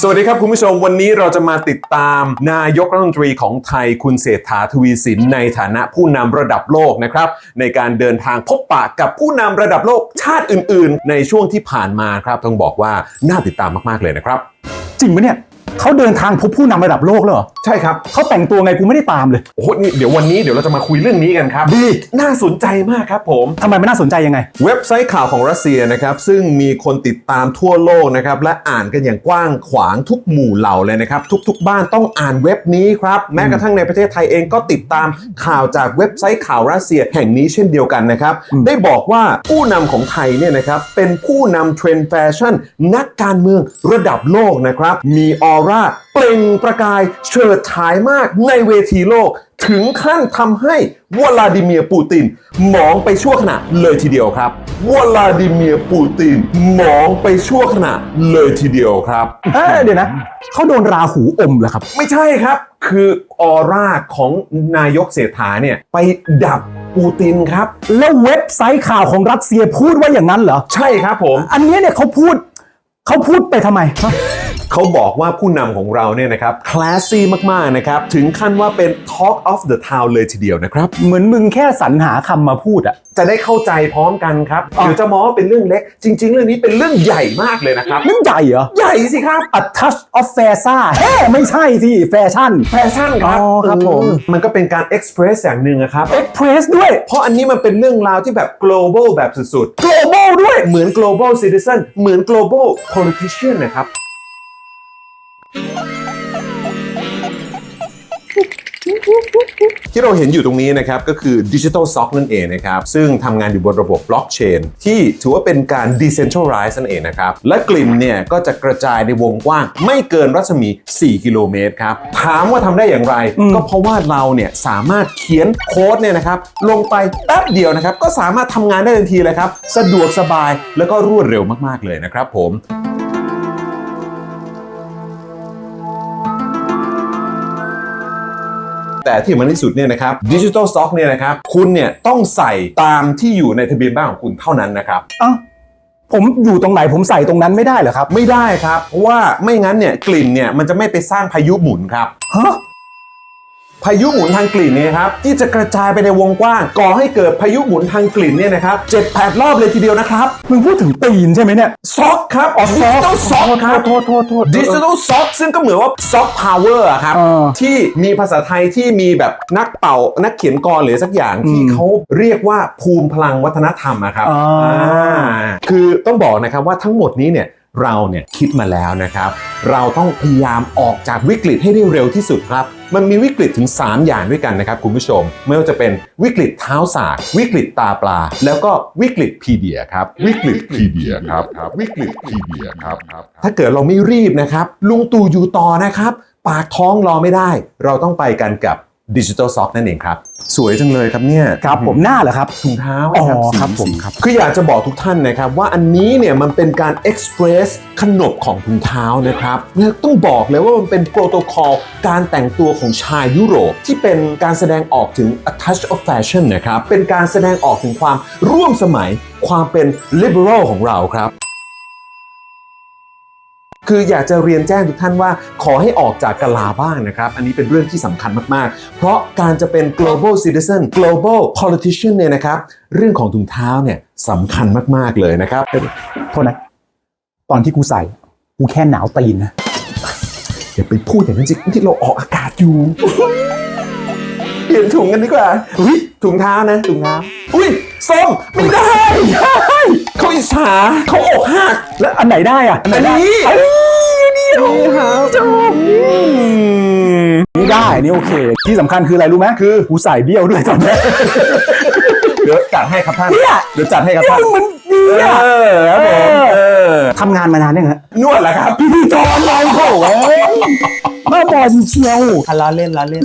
สวัสดีครับคุณผู้ชมวันนี้เราจะมาติดตามนายกรัฐมนตรีของไทยคุณเศรษฐาทวีสินในฐานะผู้นำระดับโลกนะครับ ในการเดินทางพบปะกับผู้นำระดับโลกชาติอื่น ๆ ในช่วงที่ผ่านมาครับต้องบอกว่าน่าติดตามมากๆเลยนะครับ จริงปะเนี่ย เขาเดินทางพบผู้นำระดับโลกเลยเหรอใช่ครับเขาแต่งตัวไงกูไม่ได้ตามเลยโอ้โหนี่เดี๋ยววันนี้เดี๋ยวเราจะมาคุยเรื่องนี้กันครับ ดีน่าสนใจมากครับผม ทำไมมันน่าสนใจยังไง เว็บไซต์ข่าวของรัสเซียนะครับซึ่งมีคนติดตามทั่วโลกนะครับและอ่านกันอย่างกว้างขวางทุกหมู่เหล่าเลยนะครับทุกๆ บ้านต้องอ่านเว็บนี้ครับแม้กระทั่งในประเทศไทยเองก็ติดตามข่าวจากเว็บไซต์ข่าวรัสเซียแห่งนี้เช่นเดียวกันนะครับอืมได้บอกว่าผู้นำของไทยเนี่ยนะครับเป็นผู้นำเทรนด์แฟชั่นนักการเมืองระดับโลกนะครับมีออร่าเปล่งประกายเฉิดฉายมากในเวทีโลก ถึงขั้นทำให้วลาดิเมียร์ปูตินหมองไปชั่วขณะเลยทีเดียวครับวลาดิเมียร์ปูตินหมองไปชั่วขณะเลยทีเดียวครับเอ้ยเดี๋ยวนะเขาโดนราหูอมเหรอครับ ไม่ใช่ครับ คือออร่าของนายกเศรษฐาเนี่ยไปดับปูตินครับ แล้วเว็บไซต์ข่าวของรัสเซียพูดว่าอย่างนั้นเหรอ ใช่ครับผม อันเนี้ยเนี่ยเขาพูดเขาพูดไปทำไมฮะเขาบอกว่าผู้นำของเราเนี่ยนะครับคลาสซี่มากๆนะครับ ถึงขั้นว่าเป็น Talk of the Town เลยทีเดียวนะครับ เหมือนมึงแค่สรรหาคำมาพูดอะจะได้เข้าใจพร้อมกันครับอ๋อเดี๋ยวจะมองว่าเป็นเรื่องเล็ก จริง ๆ เรื่องนี้เป็นเรื่องใหญ่มากเลยนะครับ เรื่องใหญ่เหรอ ใหญ่สิครับ A touch of f a s a เฮ้ไม่ใช่สิแฟชั่น แฟชั่นครับอ๋อครับผมเออมันก็เป็นการเอ็กซ์เพรสอย่างหนึ่งอะครับ Express ด้วย เพราะอันนี้มันเป็นเรื่องราวที่แบบ global แบบสุด Global ด้วยๆเหมือน global citizen เหมือน global politician นะครับ ที่เราเห็นอยู่ตรงนี้นะครับก็คือ Digital Sock นั่นเองนะครับ ซึ่งทำงานอยู่บนระบบบล็อกเชนที่ถือว่าเป็นการ decentralize นั่นเองนะครับ และกลิ่นเนี่ยก็จะกระจายในวงกว้าง ไม่เกินรัศมี 4 กิโลเมตรครับ ถามว่าทำได้อย่างไรอืมก็เพราะว่าเราเนี่ยสามารถเขียนโค้ดเนี่ยนะครับ ลงไปแป๊บเดียวนะครับ ก็สามารถทำงานได้ทันทีเลยครับ สะดวกสบายแล้วก็รวดเร็วมากๆเลยนะครับผม แต่ที่สำคัญที่สุดเนี่ยนะครับดิจิ t a ล s ็อกเนี่ยนะครับคุณเนี่ยต้องใส่ตามที่อยู่ในทะเบียนบ้านของคุณเท่านั้นนะครับเอ้าผมอยู่ตรงไหนผมใส่ตรงนั้นไม่ได้เหรอครับ ไม่ได้ครับเพราะว่าไม่งั้นเนี่ยกลิ่นเนี่ยมันจะไม่ไปสร้างพายุหมุนครับ ฮะ พายุหมุนทางกลิ่นเนี่ยครับที่จะกระจายไปในวงกว้าง ก่อให้เกิดพายุหมุนทางกลิ่นเนี่ยนะครับเจ็ดแปดรอบเลยทีเดียวนะครับมึงพูดถึงตีนใช่ไหมเนี่ยซ็อกครับอ๋อดิจิตอลซ็อกครับโทษโทษโทษดิจิทัลซ็อกซึ่งก็เหมือนว่าซ็อกพาวเวอร์ครับเออที่มีภาษาไทยที่มีแบบนักเป่านักเขียนกรหรือสักอย่างที่อืมเขาเรียกว่าภูมิพลังวัฒนธรรมอะครับอ่าอ่าคือต้องบอกนะครับว่าทั้งหมดนี้เนี่ย เราเนี่ยคิดมาแล้วนะครับ เราต้องพยายามออกจากวิกฤตให้ได้เร็วที่สุดครับ มันมีวิกฤตถึง 3 อย่างด้วยกันนะครับคุณผู้ชม ไม่ว่าจะเป็นวิกฤตเท้าสากวิกฤตตาปลา แล้วก็วิกฤตพีเดียครับ วิกฤตพีเดียครับครับวิกฤตพีเดียครับครับถ้าเกิดเราไม่รีบนะครับลุงตู่อยู่ต่อนะครับ ปากท้องรอไม่ได้ เราต้องไปกันกับ ดิจิ t a ลซ็อกนั่นเองครับ สวยจังเลยครับเนี่ยครับผมหน้าเหรอครับ ถุงเท้าอ๋อสีครับผมสีครับ คืออยากจะบอกทุกท่านนะครับ ว่าอันนี้เนี่ยมันเป็นการเอ็กซ์เพรสขนบของถุงเท้านะครับและต้องบอกเลยว่ามันเป็นโปรโตคอลการแต่งตัวของชายยุโรป ที่เป็นการแสดงออกถึง a touch of fashion นะครับ เป็นการแสดงออกถึงความร่วมสมัยความเป็น liberal ของเราครับ คืออยากจะเรียนแจ้งทุกท่านว่า ขอให้ออกจากกะลาบ้างนะครับ อันนี้เป็นเรื่องที่สำคัญมากๆ เพราะการจะเป็น global citizen global politician เนี่ยนะครับ เรื่องของถุงเท้าเนี่ยสำคัญมากๆเลยนะครับโทษนะ ตอนที่กูใส่ กูแค่หนาวตีนนะอย่าไปพูดอย่างนั้นสิที่เราออกอากาศอยู่ เปลี่ยนถุงกันดีกว่าอุ้ย ถุงเท้านะถุงเท้าอุ้ยส้มไม่ได้เขาอิจฉาเขาอกหักแล้วอันไหนได้อะอันไหนได้อันนี้เอ้ยเดียวนี่ครับจบนี่ได้นี่โอเค ที่สำคัญคืออะไรรู้ไหมคือกูใส่เบี้ยวด้วยตอนนี้ เดี๋ยวจัดให้ครับท่านเนี่ย เดี๋ยวจัดให้ครับท่านมันดีเออะอครับผมเออทำงานมานานยังฮะนวดเหรอครับ พิธีกรเราโอ้ยบ้าบอจริงเชียว อะล้อเล่นล้อเล่น